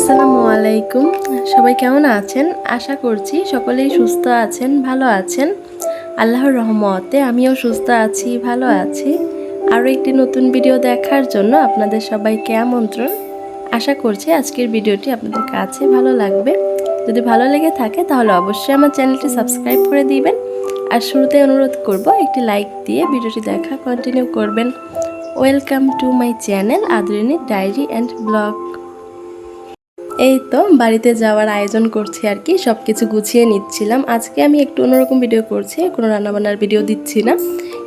আসসালামু আলাইকুম। সবাই কেমন আছেন? আশা করছি সকলেই সুস্থ আছেন, ভালো আছেন। আল্লাহর রহমতে আমিও সুস্থ আছি, ভালো আছি। আরও একটি নতুন ভিডিও দেখার জন্য আপনাদের সবাইকে আমন্ত্রণ। আশা করছি আজকের ভিডিওটি আপনাদের কাছে ভালো লাগবে। যদি ভালো লেগে থাকে তাহলে অবশ্যই আমার চ্যানেলটি সাবস্ক্রাইব করে দিবেন। আর শুরুতে অনুরোধ করব, একটি লাইক দিয়ে ভিডিওটি দেখা কন্টিনিউ করবেন। Welcome to my channel Adorini diary and blog. এই তো বাড়িতে যাওয়ার আয়োজন করছি আর কি সব কিছু গুছিয়ে নিচ্ছিলাম। আজকে আমি একটু অন্যরকম ভিডিও করছি, কোনো রান্নাবান্নার ভিডিও দিচ্ছি না।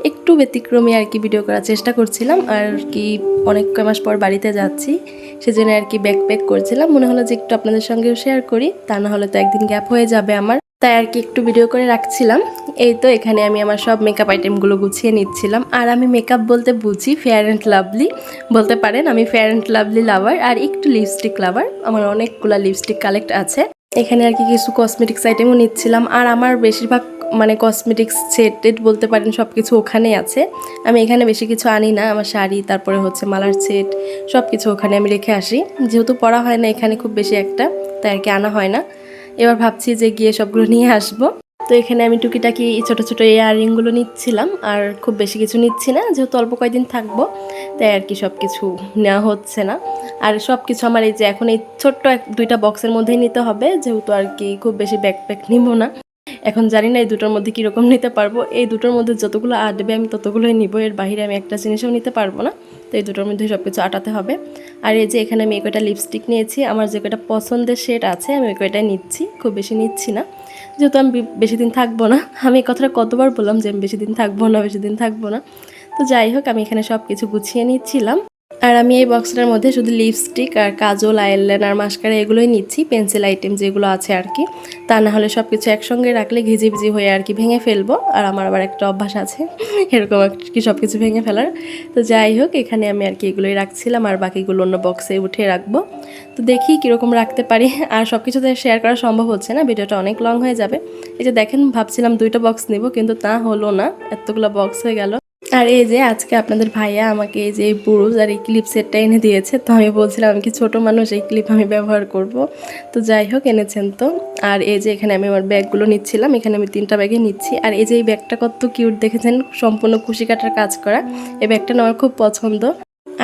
একটু ব্যতিক্রমী আর কি ভিডিও করার চেষ্টা করছিলাম, আর কি অনেক মাস পর বাড়িতে যাচ্ছি, সেজন্য আর কি ব্যাক প্যাক করছিলাম। মনে হলো যে একটু আপনাদের সঙ্গেও শেয়ার করি, তা না হলে তো একদিন গ্যাপ হয়ে যাবে আমার। তাই আর কি একটু ভিডিও করে রাখছিলাম। এই তো এখানে আমি আমার সব মেকআপ আইটেমগুলো গুছিয়ে নিচ্ছিলাম। আর আমি মেকআপ বলতে বুঝি ফেয়ার অ্যান্ড লাভলি বলতে পারেন আমি ফেয়ার অ্যান্ড লাভলি লাভার আর একটু লিপস্টিক লাভার আমার অনেকগুলো লিপস্টিক কালেক্ট আছে। এখানে আর কি কিছু কসমেটিক্স আইটেমও নিচ্ছিলাম। আর আমার বেশিরভাগ মানে কসমেটিক্স সেট বলতে পারেন সব কিছু ওখানেই আছে। আমি এখানে বেশি কিছু আনি না। আমার শাড়ি, তারপরে হচ্ছে মালার সেট সব কিছু ওখানে আমি রেখে আসি। যেহেতু পড়া হয় না এখানে খুব বেশি একটা, তাই আর কি আনা হয় না। এবার ভাবছি যে গিয়ে সবগুলো নিয়ে আসব। তো এখানে আমি টুকিটাকি ছোট ছোট ইয়াররিংগুলো নিচ্ছিলাম, আর খুব বেশি কিছু নিচ্ছি না, যেহেতু অল্প কয়েকদিন থাকব, তাই আর কি সব কিছু নেওয়া হচ্ছে না। আর সব কিছু আমার এই যে এখন এই ছোট্ট এক, দুইটা বক্সের মধ্যেই নিতে হবে, যেহেতু আর কি খুব বেশি ব্যাকপ্যাক নিব না। এখন জানি না এই দুটোর মধ্যে কীরকম নিতে পারব। এই দুটোর মধ্যে যতগুলো আটবে আমি ততগুলোই নিব। এর বাইরে আমি একটা জিনিসও নিতে পারব না। তো এই দুটোর মধ্যে সব কিছু আটাতে হবে। আর এই যে এখানে আমি কয়টা লিপস্টিক নিয়েছি। আমার যে কয়টা পছন্দের শেড আছে, আমি ওই কয়টাই নিচ্ছি। খুব বেশি নিচ্ছি না। যেহেতু আমি বেশি দিন থাকব না। আমি এই কথাটা কতবার বললাম যে আমি বেশি দিন থাকব না, বেশি দিন থাকব না। তো যাই হোক, আমি এখানে সব কিছু গুছিয়ে নিচ্ছিলাম। আর আমি এই বক্সটার মধ্যে শুধু লিপস্টিক আর কাজল আইলাইনার মাস্কারা এগুলোই নিচ্ছি পেন্সিল আইটেম যেগুলো আছে আর কি। তা না হলে সব কিছু একসঙ্গে রাখলে ঘিজি ভিজি হয়ে আর কি ভেঙে ফেলব। আর আমার আবার একটা অভ্যাস আছে, এরকম আর কি সব কিছু ভেঙে ফেলার। তো যাই হোক, এখানে আমি আর কি এগুলোই রাখছিলাম আর বাকিগুলো অন্য বক্সে উঠে রাখব। তো দেখি কীরকম রাখতে পারি। আর সব কিছুতে শেয়ার করা সম্ভব হচ্ছে না, ভিডিওটা অনেক লং হয়ে যাবে। এই যে দেখেন, ভাবছিলাম দুইটা বক্স নিব, কিন্তু তা হলো না। এতগুলো বক্স হয়ে গেল। আর এই যে আজকে আপনাদের ভাইয়া আমাকে এই যে ব্রুজ আর এই ক্লিপ সেটটা এনে দিয়েছে, তো আমি বলছিলাম কি, ছোট মানুষ এই ক্লিপ আমি ব্যবহার করব। তো যাই হোক, এনেছেন তো। আর এই যে এখানে আমি আমার ব্যাগগুলো নিচ্ছিলাম, এখানে আমি তিনটা ব্যাগে নিচ্ছি। আর এই যে এই ব্যাগটা কত কিউট দেখেছেন, সম্পূর্ণ খুশি কাটার কাজ করা। এই ব্যাগটা আমার খুব পছন্দ।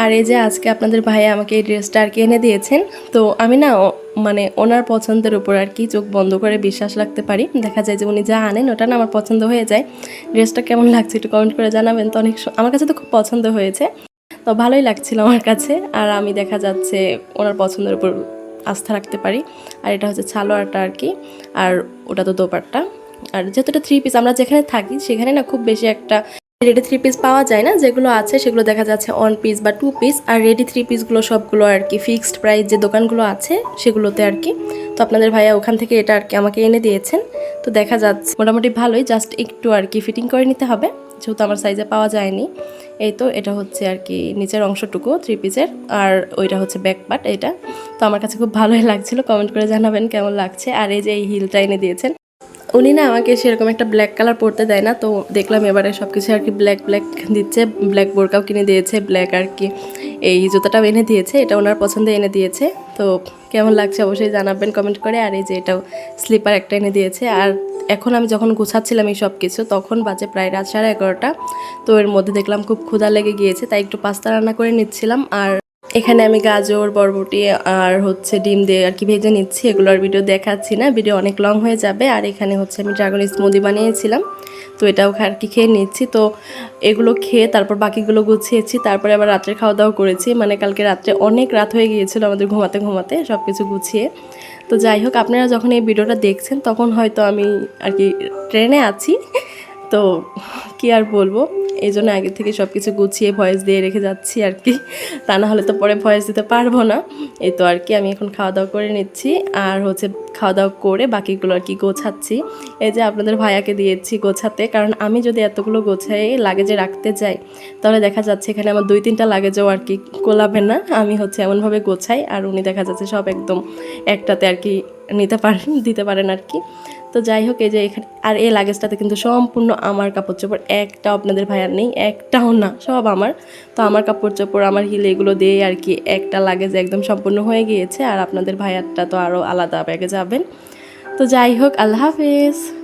আর এই যে আজকে আপনাদের ভাইয়া আমাকে এই ড্রেসটা আর কি এনে দিয়েছেন, তো আমি না মানে ওনার পছন্দের উপর আর কি চোখ বন্ধ করে বিশ্বাস রাখতে পারি। দেখা যায় যে উনি যা আনেন ওটা না আমার পছন্দ হয়ে যায়। ড্রেসটা কেমন লাগছে একটু কমেন্ট করে জানাবেন, তো অনেক আমার কাছে তো খুব পছন্দ হয়েছে। তো ভালোই লাগছিল আমার কাছে, আর আমি দেখা যাচ্ছে ওনার পছন্দের উপর আস্থা রাখতে পারি। আর এটা হচ্ছে ছালোয়ারটা আর কি, আর ওটা তো দোপারটা আর যেহেতু এটা থ্রি পিস আমরা যেখানে থাকি সেখানে না খুব বেশি একটা রেডি থ্রি পিস পাওয়া যায় না, যেগুলো আছে সেগুলো দেখা যাচ্ছে ওয়ান পিস বা টু পিস আর রেডি থ্রি পিসগুলো সবগুলো আর কি ফিক্সড প্রাইস যে দোকানগুলো আছে সেগুলোতে আর কি। তো আপনাদের ভাইয়া ওখান থেকে এটা আর কি আমাকে এনে দিয়েছেন। তো দেখা যাচ্ছে মোটামুটি ভালোই জাস্ট একটু আর কি ফিটিং করে নিতে হবে, যেহেতু আমার সাইজে পাওয়া যায়নি। এই তো এটা হচ্ছে আর কি নিচের অংশটুকু থ্রি পিসের আর ওইটা হচ্ছে ব্যাক পার্ট এটা। তো আমার কাছে খুব ভালোই লাগছিল কমেন্ট করে জানাবেন কেমন লাগছে। আর এই যে এই হিলটা এনে দিয়েছেন উনি না আমাকে সেরকম একটা ব্ল্যাক কালার পরতে দেয় না, তো দেখলাম এবারে সব কিছু আর কি ব্ল্যাক ব্ল্যাক দিচ্ছে ব্ল্যাক বোরকাও কিনে দিয়েছে ব্ল্যাক আর কি এই জুতাটাও এনে দিয়েছে, এটা ওনার পছন্দে এনে দিয়েছে, তো কেমন লাগছে অবশ্যই জানাবেন কমেন্ট করে, আর এই যে এটাও স্লিপার একটা এনে দিয়েছে, আর এখন আমি যখন গুছাচ্ছিলাম এই সব কিছু তখন বাজে প্রায় রাত সাড়ে এগারোটা, তো এর মধ্যে দেখলাম খুব ক্ষুধা লেগে গিয়েছে, তাই একটু পাস্তা রান্না করে নিচ্ছিলাম, আর এখানে আমি গাজর, বরবটি আর হচ্ছে ডিম দিয়ে আর কি ভেজে নিচ্ছি। এগুলোর ভিডিও দেখাচ্ছি না ভিডিও অনেক লং হয়ে যাবে। আর এখানে হচ্ছে আমি ড্রাগন স্মুদি বানিয়েছিলাম, তো এটাও আর কি খেয়ে নিচ্ছি। তো এগুলো খেয়ে তারপর বাকিগুলো গুছিয়েছি, তারপরে আবার রাত্রে খাওয়া দাওয়া করেছি। মানে কালকে রাত্রে অনেক রাত হয়ে গিয়েছিল আমাদের ঘুমাতে ঘুমাতে সব কিছু গুছিয়ে। তো যাই হোক, আপনারা যখন এই ভিডিওটা দেখছেন, তখন হয়তো আমি আর কি ট্রেনে আছি। তো কি আর বলব? এই জন্য আগে থেকে সব কিছু গুছিয়ে ভয়েস দিয়ে রেখে যাচ্ছি আর কি। তা না হলে তো পরে ভয়েস দিতে পারব না। এই তো আর কি, আমি এখন খাওয়া দাওয়া করে নিচ্ছি। আর হচ্ছে খাওয়া দাওয়া করে বাকিগুলো আর কি গোছাচ্ছি। এই যে আপনাদের ভাইয়াকে দিয়েছি গোছাতে, কারণ আমি যদি এতগুলো গোছাই লাগেজে রাখতে যাই, তাহলে দেখা যাচ্ছে এখানে আমার দুই তিনটা লাগেজও আর কি কোলাবে না। আমি হচ্ছে এমনভাবে গোছাই, আর উনি দেখা যাচ্ছে সব একদম একটাতে আর কি নিতে পারেন দিতে পারেন আর কি। তো যাই হোক, এই যে এখানে, আর এই লাগেজটাতে কিন্তু সম্পূর্ণ আমার কাপড় চোপড় একটাও আপনাদের ভাইয়ার নেই, একটাও না, সব আমার। তো আমার কাপড় চোপড় আমার হিল, এগুলো দিয়ে আর কি একটা লাগেজ একদম সম্পূর্ণ হয়ে গিয়েছে। আর আপনাদের ভাইয়ারটা তো আরও আলাদা ব্যাগে যাবেন। তো যাই হোক, আল্লাহ হাফেজ।